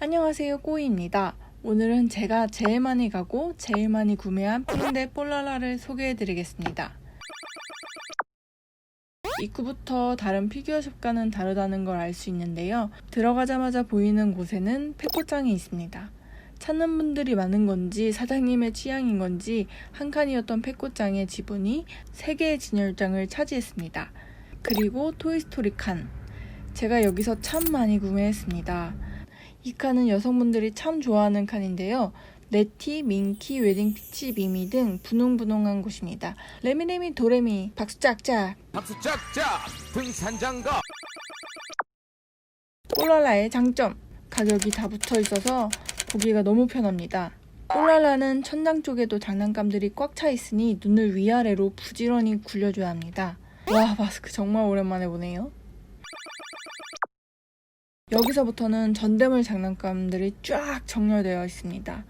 안녕하세요 꼬이입니다. 오늘은 제가 제일 많이 가고 제일 많이 구매한 푸른데 폴라라를 소개해드리겠습니다. 입구부터 다른 피규어숍과는 다르다는 걸 알 수 있는데요. 들어가자마자 보이는 곳에는 페코장이 있습니다. 찾는 분들이 많은 건지 사장님의 취향인 건지 한 칸이었던 페코장의 지분이 3개의 진열장을 차지했습니다. 그리고 토이스토리 칸. 제가 여기서 참 많이 구매했습니다. 이 칸은 여성분들이 참 좋아하는 칸인데요. 네티, 민키, 웨딩 피치, 미미 등 분홍분홍한 곳입니다. 레미레미, 도레미, 박수 짝짝. 박수 짝짝 등산장가 폴랄라의 장점. 가격이 다 붙어 있어서 보기가 너무 편합니다. 폴랄라는 천장 쪽에도 장난감들이 꽉 차 있으니 눈을 위아래로 부지런히 굴려줘야 합니다. 와, 마스크 정말 오랜만에 보네요. 여기서부터는 전대물 장난감들이 쫙 정렬되어 있습니다.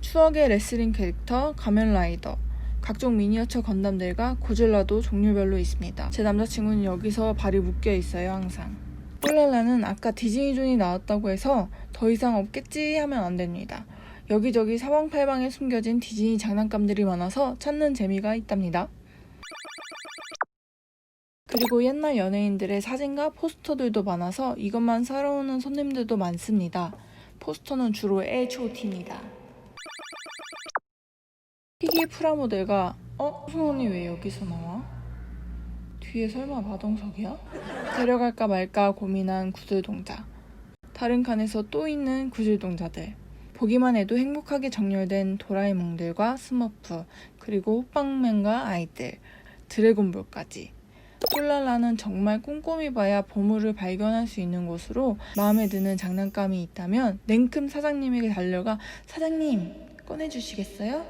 추억의 레슬링 캐릭터, 가면라이더, 각종 미니어처 건담들과 고질라도 종류별로 있습니다. 제 남자친구는 여기서 발이 묶여 있어요, 항상. 폴랄라는 아까 디즈니존이 나왔다고 해서 더 이상 없겠지 하면 안 됩니다. 여기저기 사방팔방에 숨겨진 디즈니 장난감들이 많아서 찾는 재미가 있답니다. 그리고 옛날 연예인들의 사진과 포스터들도 많아서 이것만 사러 오는 손님들도 많습니다. 포스터는 주로 H.O.T입니다. 피기 프라모델가 어? 소원이 왜 여기서 나와? 뒤에 설마 마동석이야? 데려갈까 말까 고민한 구슬동자. 다른 칸에서 또 있는 구슬동자들. 보기만 해도 행복하게 정렬된 도라에몽들과 스머프, 그리고 호빵맨과 아이들, 드래곤볼까지. 폴랄라는 정말 꼼꼼히 봐야 보물을 발견할 수 있는 곳으로 마음에 드는 장난감이 있다면 냉큼 사장님에게 달려가 사장님 꺼내주시겠어요?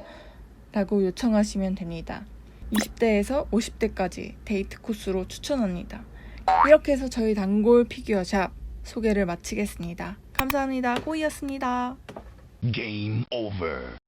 라고 요청하시면 됩니다. 20대에서 50대까지 데이트 코스로 추천합니다. 이렇게 해서 저희 단골 피규어 샵 소개를 마치겠습니다. 감사합니다. 꼬이였습니다. Game over.